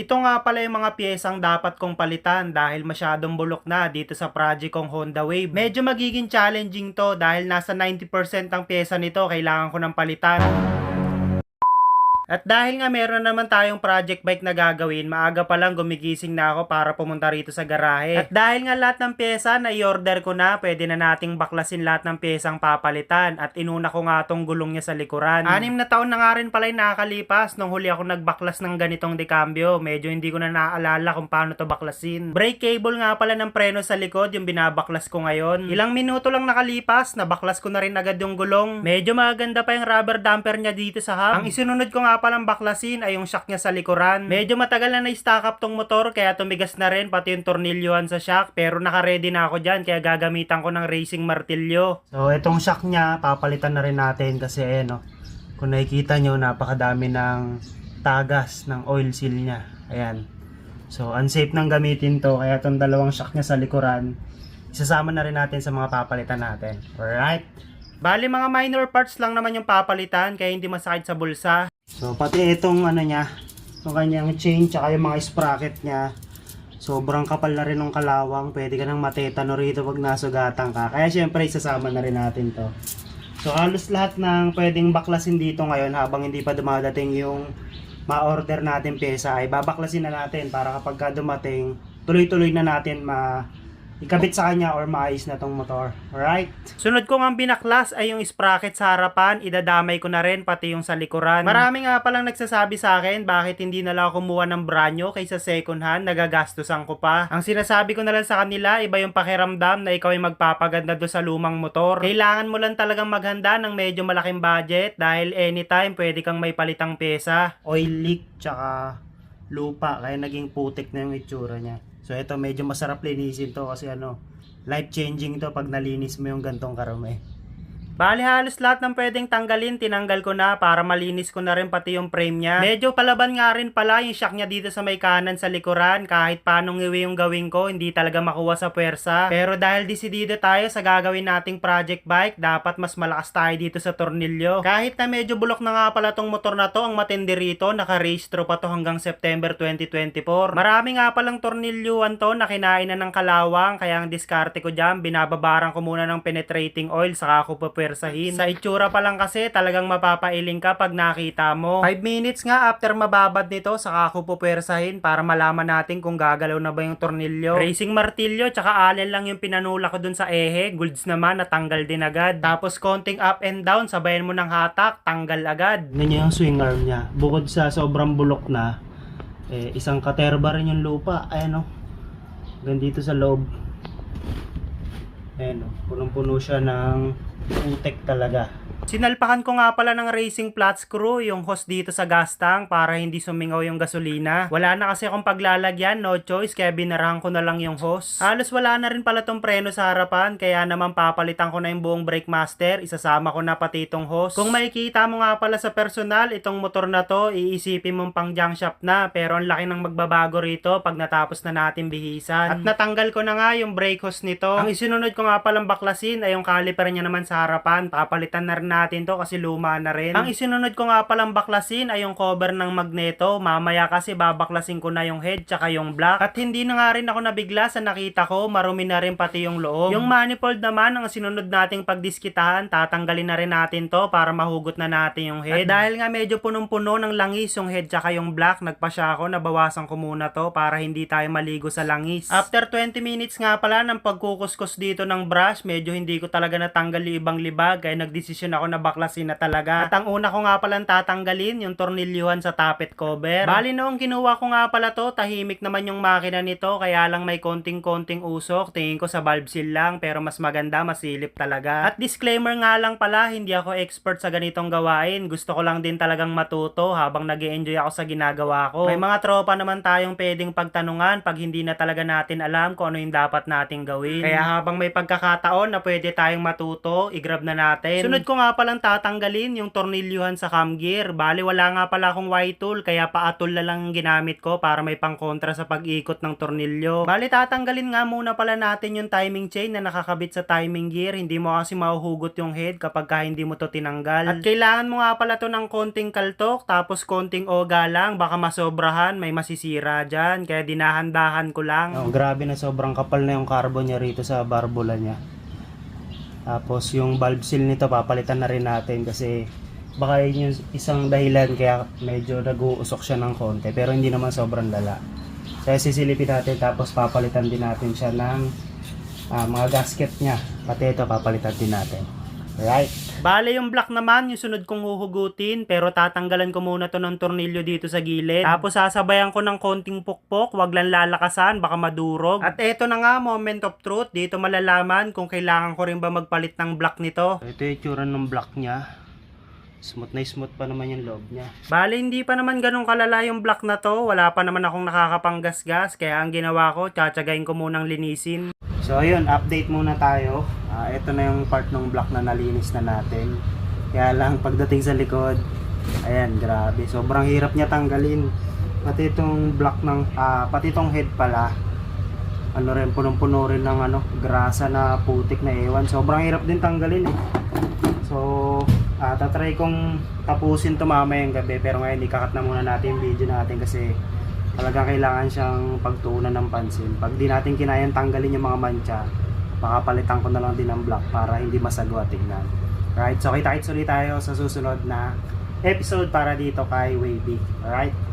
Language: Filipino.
Ito nga pala yung mga piyesang dapat kong palitan dahil masyadong bulok na dito sa project kong Honda Wave. Medyo magiging challenging to dahil nasa 90% ang pyesa nito kailangan ko ng palitan. At dahil nga meron naman tayong project bike na gagawin, maaga pa lang gumigising na ako para pumunta rito sa garahe. At dahil nga lahat ng pyesa na i-order ko na, pwede na nating baklasin lahat ng pyesang papalitan. At inuna ko nga tong gulong niya sa likuran. Anim na taon na nga rin pala yung nakakalipas nung huli ako nagbaklas ng ganitong dekambyo. Medyo hindi ko na naaalala kung paano to baklasin. Brake cable nga pala ng preno sa likod yung binabaklas ko ngayon. Ilang minuto lang nakalipas, nabaklas ko na rin agad yung gulong. Medyo maganda pa yung rubber damper niya dito sa hub. Ang isunod ko nga palang baklasin ay yung shock niya sa likuran. Medyo matagal na na-stack up tong motor kaya tumigas na rin pati yung tornilyohan sa shock pero naka-ready na ako dyan kaya gagamitan ko ng racing martilyo. So itong shock niya papalitan na rin natin kasi eh no, kung nakikita nyo napakadami ng tagas ng oil seal niya. Ayan. So unsafe nang gamitin to kaya itong dalawang shock niya sa likuran isasama na rin natin sa mga papalitan natin. Alright? Bali mga minor parts lang naman yung papalitan kaya hindi masakit sa bulsa. So pati itong ano niya, itong kanyang chain tsaka yung mga sprocket niya. Sobrang kapal na rin ng kalawang. Pwede ka nang matetano rito pag nasugatan ka. Kaya syempre isasama na rin natin to. So halos lahat ng pwedeng baklasin dito ngayon habang hindi pa dumadating yung ma-order natin pyesa ay babaklasin na natin para kapag ka dumating tuloy-tuloy na natin ma ikabit sa kanya or maayos na tong motor. Alright? Sunod ko nga binaklas ay yung sprocket sa harapan. Idadamay ko na rin pati yung sa likuran. Marami nga palang nagsasabi sa akin bakit hindi na lang kumuha ng branyo kaysa second hand. Nagagastusan ko pa. Ang sinasabi ko na lang sa kanila, iba yung pakiramdam na ikaw ay magpapaganda do sa lumang motor. Kailangan mo lang talagang maghanda ng medyo malaking budget dahil anytime pwede kang may palitang pesa. Oil leak tsaka lupa kaya naging putik na yung itsura niya. So ito medyo masarap linisin to kasi ano life changing to pag nalinis mo yung gantong karami. Bali halos lahat ng pwedeng tanggalin, tinanggal ko na para malinis ko na rin pati yung frame niya. Medyo palaban nga rin pala yung shock niya dito sa may kanan sa likuran. Kahit paano ngiwi yung gawin ko, hindi talaga makuha sa puwersa. Pero dahil desidido tayo sa gagawin nating project bike, dapat mas malakas tayo dito sa tornilyo. Kahit na medyo bulok na nga pala tong motor na to, ang matindi rito, naka-registro pa to hanggang September 2024. Marami nga palang tornilyuan to na kinain na ng kalawang, kaya ang diskarte ko dyan, binababaran ko muna ng penetrating oil, saka ako pupwersahin. Sa itsura pa lang kasi, talagang mapapailing ka pag nakita mo. 5 minutes nga after mababad nito, saka ako pupwersahin para malaman natin kung gagalaw na ba yung tornilyo. Racing martilyo, tsaka allen lang yung pinanula ko dun sa ehe. Goods naman, natanggal din agad. Tapos konting up and down, sabayan mo ng hatak, tanggal agad. Ganyan yung swing arm niya. Bukod sa sobrang bulok na, eh, isang katerba rin yung lupa. Ayan o. Gandito sa loob. Ayan o. Punong-puno siya ng putek talaga. Sinalpakan ko nga pala ng racing flat screw yung hose dito sa gas tank para hindi sumingaw yung gasolina. Wala na kasi akong paglalagyan, no choice, kaya binarahan ko na lang yung hose. Halos wala na rin pala tong preno sa harapan, kaya naman papalitan ko na yung buong brake master, isasama ko na pati itong hose. Kung makikita mo nga pala sa personal, itong motor na to, iisipin mong pang junk shop na, pero ang laki ng magbabago rito pag natapos na natin bihisan. At natanggal ko na nga yung brake hose nito. Ang isinunod ko nga palang baklasin ay yung caliper niya naman sa harapan, papalitan na rin natin to kasi luma na rin. Ang isinunod ko nga palang baklasin ay yung cover ng magneto. Mamaya kasi babaklasin ko na yung head tsaka yung black. At hindi na nga rin ako nabigla sa nakita ko, marumi na rin pati yung loob. Yung manifold naman, ang sinunod nating pagdiskitahan, tatanggalin na rin natin to para mahugot na natin yung head. At dahil nga medyo punong-puno ng langis yung head tsaka yung black, nagpasya ako, nabawasan ko muna to para hindi tayo maligo sa langis. After 20 minutes nga pala ng pagkukuskus dito ng brush, medyo hindi ko talaga natanggal yung ibang libag kaya nagdesisyon ako na baklasin na talaga. At ang una ko nga palang tatanggalin yung tornilyuhan sa tappet cover. Bali noong kinuha ko nga pala to, tahimik naman yung makina nito kaya lang may konting-konting usok. Tingin ko sa valve seal lang pero mas maganda, masilip talaga. At disclaimer nga lang pala, hindi ako expert sa ganitong gawain. Gusto ko lang din talagang matuto habang nag enjoy ako sa ginagawa ko. May mga tropa naman tayong pwedeng pagtanungan pag hindi na talaga natin alam kung ano yung dapat nating gawin. Kaya habang may pagkakataon na pwede tayong matuto, to, i-grab na natin. Sunod ko nga palang tatanggalin yung tornilyuhan sa cam gear. Bali, wala nga pala akong Y-tool, kaya paatol na lang ang ginamit ko para may pangkontra sa pag-ikot ng tornilyo. Bali, tatanggalin nga muna pala natin yung timing chain na nakakabit sa timing gear. Hindi mo kasi mahuhugot yung head kapag ka hindi mo to tinanggal. At kailangan mo nga pala to ng konting kaltok, tapos konting oga lang, baka masobrahan, may masisira dyan. Kaya dinahandahan ko lang. Oh, grabe na sobrang kapal na yung carbon niya rito sa barbula niya. Tapos yung valve seal nito papalitan na rin natin kasi baka yun yung isang dahilan kaya medyo nag-uusok siya ng konti pero hindi naman sobrang lala. Kaya sisilipin natin tapos papalitan din natin siya ng ah, mga gasket niya. Pati ito papalitan din natin. Alright. Bale yung black naman, yung sunod kong huhugutin, pero tatanggalan ko muna to ng tornilyo dito sa gilid. Tapos sasabayan ko ng konting pukpok, wag lang lalakasan, baka madurog. At eto na nga, moment of truth, dito malalaman kung kailangan ko rin ba magpalit ng black nito. Ito yung tsura ng black niya. Smooth na smooth pa naman yung loob niya. Bale, hindi pa naman ganun kalala yung black na to. Wala pa naman akong nakakapanggasgas. Kaya ang ginawa ko, tsatsagayin ko munang linisin. So ayun, update muna tayo. Ah, ito na yung part ng block na nalinis na natin. Kaya lang pagdating sa likod, ayan, grabe. Sobrang hirap niya tanggalin. Pati itong block ng, ah, pati itong head pala. Ano rin, punong-puno rin ng ano, grasa na putik na ewan. Sobrang hirap din tanggalin eh. So, ah, tatry kong tapusin to mamayang gabi. Pero ngayon, ikakat na muna natin yung video natin kasi talagang kailangan siyang pagtuunan ng pansin. Pag di natin kinayang tanggalin yung mga mancha, baka palitan ko na lang din ng black para hindi masagwa tingnan. Alright, so kita-kits ulit tayo sa susunod na episode para dito kay Wavy. Alright?